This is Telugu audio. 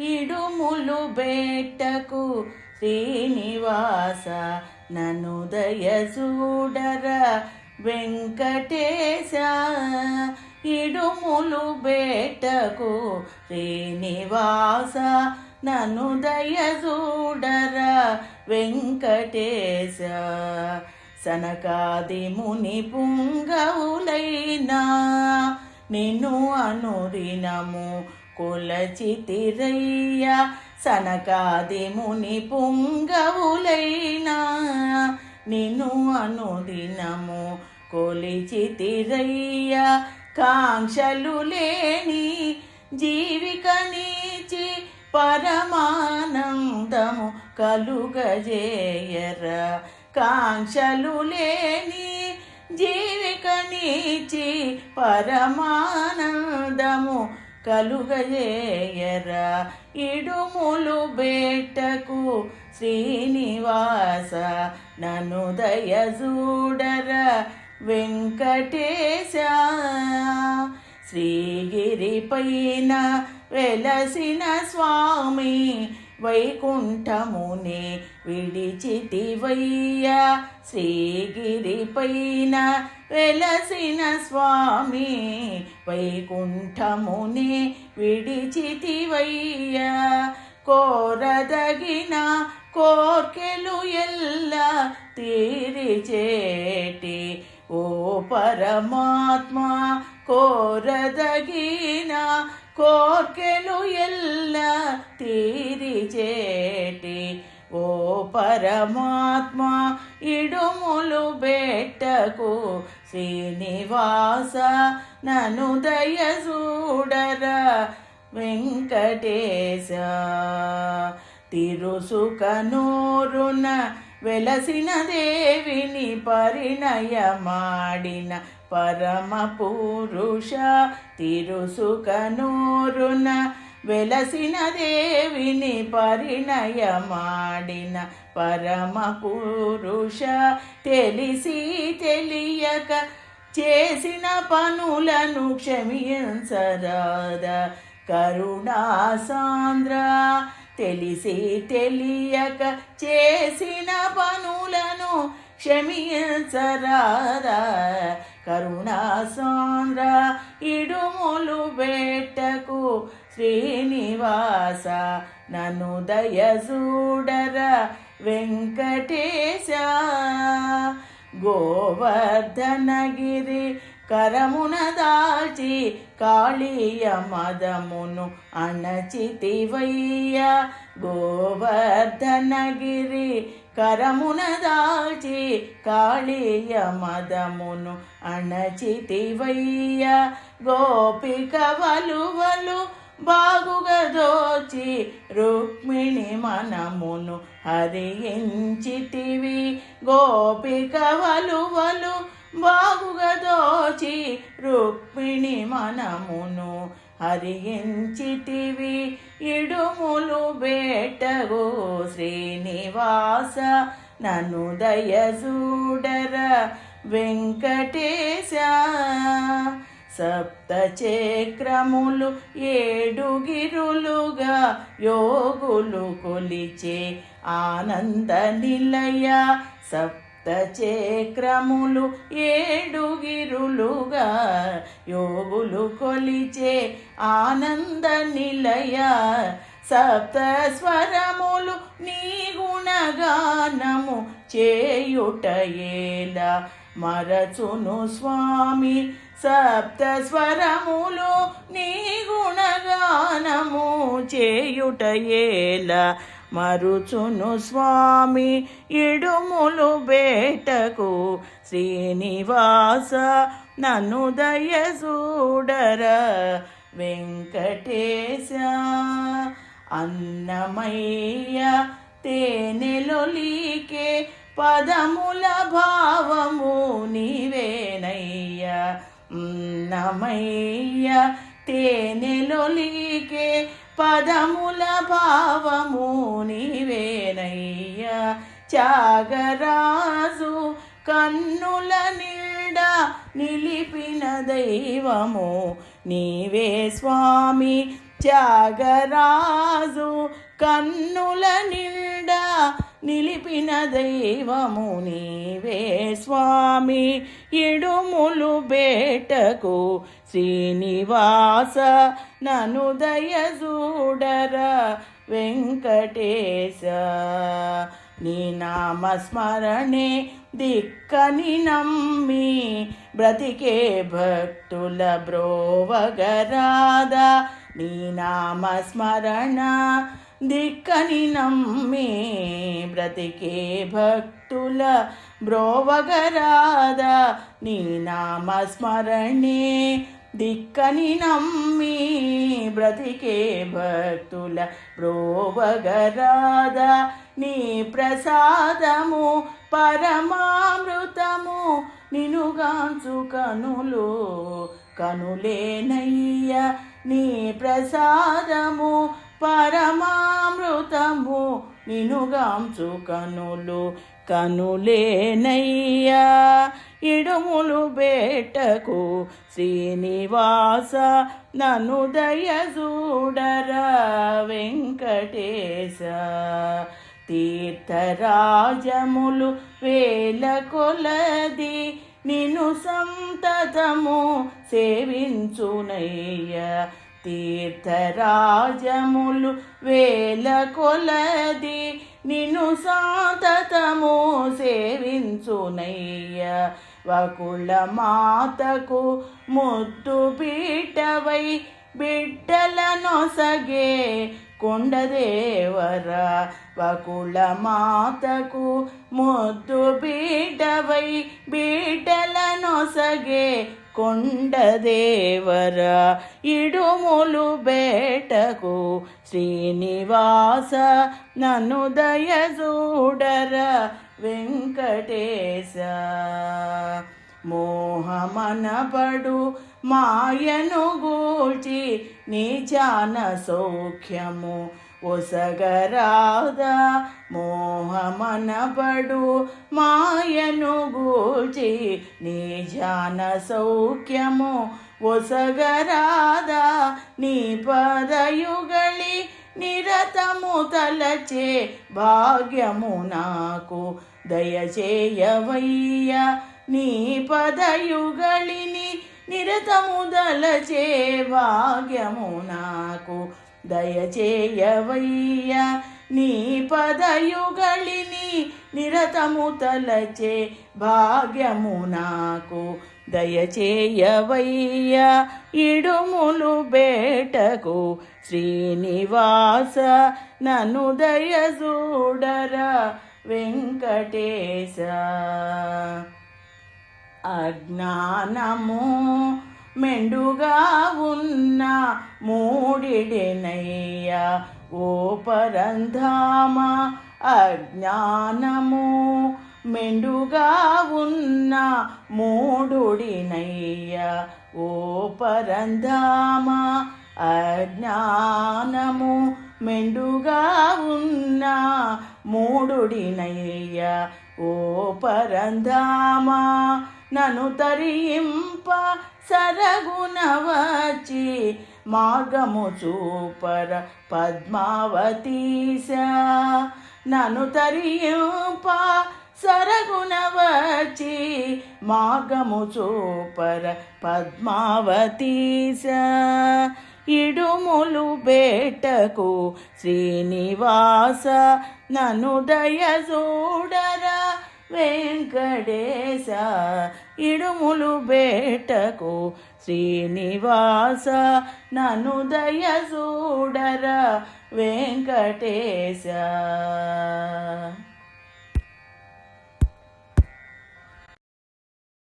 ఇడుములు బెట్టకు శ్రీనివాస నను దయచూడర వెంకటేశ. ఇడుములు బెట్టకు శ్రీనివాస నను దయచూడర వెంకటేశ. సనకాది ముని పుంగవులైనా నిన్ను అనుదినము కులచితిరయ్య సనకాది ముని పుంగవులైనా. నిన్ను అనుదినము కొలిచితిరయ్య కాంక్షలు లేని జీవిక నీచి పరమానందము కలుగజేయర. కాంక్షలు లేని జీవిక నీచి పరమానందము కలుగజేయరా. ఇడుములు బెట్టకు శ్రీనివాస నన్ను దయచూడర వెంకటేశ. శ్రీగిరి పైన వెలసిన స్వామి వైకుంఠమునే విడిచితివయ్య. శ్రీగిరి పైన వెలసిన స్వామి వైకుంఠమునే విడిచితివయ్య. కోరదగిన కోర్కెలు ఎల్ల తీరిచేటి ఓ పరమాత్మ కోరదగిన కోర్కెలు ఎల్ల తీరిచేటి ఓ పరమాత్మ ఇడుములు బెట్టకు శ్రీనివాస నను దయచూడర వెంకటేశ. తిరుసుకనూరున వెలసిన దేవిని పరిణయమాడిన పరమ పురుష తిరుసుకనూరున వెలసిన దేవిని పరిణయమాడిన పరమ పురుష తెలిసి తెలియక చేసిన పనులను క్షమించరాద కరుణాసాంద్ర తెలిసి తెలియక చేసిన పనులను క్షమించరాదా. కరుణాసాంద్ర ఇడుములు బెట్టకు శ్రీనివాస నన్ను దయచూడర వెంకటేశ. గోవర్ధనగిరి కరమున దాల్చి కాళీయ మదమును అణచితివయ్య గోవర్ధనగిరి కరమున దాల్చి కాళీయ మదమును అణచితివయ్య గోపిక వలువలు బాగుగా దోచి రుక్మిణి మనమును హరించితివి గోపిక వలువలు బాగుగా దోచి రుక్మిణి మనమును హరించితివి ఇడుములు బేటగో శ్రీనివాస నన్ను దయచూడర వెంకటేశ. సప్త చక్రములు ఏడు గిరులుగా యోగులు కొలిచే ఆనంద నిలయ. సప్త చక్రములు ఏడుగిరులుగా యోగులు కొలిచే ఆనంద నిలయ సప్త స్వరములు నీ గుణగానము చేయుటయేలా మరచును స్వామి సప్త స్వరములు నీ గుణగానము చేయుటయేలా మరుచును స్వామి ఇడుములు బేటకు శ్రీనివాస నన్ను దయచూడర వెంకటేశ. అన్నమయ్య తేనెలొలికే పదముల భావము నీవేనయ్య. అన్నమయ్య తేనెలొలికే పదముల భావము నీవేనయ్యా. త్యాగరాజు కన్నుల నిండా నిలిపిన దైవము నీవే స్వామి. త్యాగరాజు కన్నుల నిండా నిలిపిన దైవము నీవే స్వామి. ఇడుములు బేటకు శ్రీనివాస నను దయజూడర వెంకటేశ. నీ నామస్మరణే దిక్కని నమ్మి బ్రతికే భక్తుల బ్రోవగరాదా. నీ నామస్మరణ దిక్కని నమ్మి బ్రతికే భక్తుల బ్రోవగరాద నీ నామస్మరణే. దిక్కని నమ్మి బ్రతికే భక్తుల బ్రోవగరాద నీ ప్రసాదము పరమామృతము నినుగాంచు కనులు కనులేనయ్య. నీ ప్రసాదము పరమామృతము నినుగాంచు కనులు కనులేనయ్యా. ఇడుములు బేటకు శ్రీనివాస నను దయజూడర వెంకటేశ. తీర్థరాజములు వేల కొలది నిను సంతతము సేవించునయ్య. తీర్థరాజములు వేల కొలది నిన్ను సాతతము సేవించునయ్య. వకుల మాతకు ముద్దు పీటవై బిడ్డల నొసగే కొండదేవర వకుల మాతకు ముద్దు బిడ్డవై బిడ్డల నొసగే కొండదేవర ఇడుములు బేటకు శ్రీనివాస నన్ను దయజూడర వెంకటేశ మోహమనపడు మాయను గూల్చి నీచాన సౌఖ్యము ఒసగరాద మోహమనబడు. మాయను గూల్చి నీజాన సౌఖ్యము ఒసగరాద నీ పదయుగళి నిరతము తలచే భాగ్యము నాకు. దయచేయవయ్య నీ పదయుగళిని నిరతము దలచే భాగ్యము నాకు. దయచేయవయ్య నీ పదయుగళిని నిరతము తలచే భాగ్యము నాకు. దయచేయవయ్య ఇడుములు బేటకు శ్రీనివాస నన్ను చూడరా వెంకటేశ. అజ్ఞానము మెండుగా ఉన్న మూడిడినయ్య. ఓ పరంధామ అజ్ఞానము మెండుగా ఉన్న మూడుడినయ్య. ఓ పరంధామ అజ్ఞానము మెండుగా ఉన్న మూడుడినయ్య. ఓ పరంధామా నను తరింప సరగుణ మార్గము చూపర పద్మావతీశ నను తరింప సరగుణ మార్గము చూపర పద్మావతీశ ఇడుములు బేటకు శ్రీనివాస నను దయజూడరా వెంకటేశ ఇడుములు బేటకు శ్రీనివాస నను దయజూడర వెంకటేశ.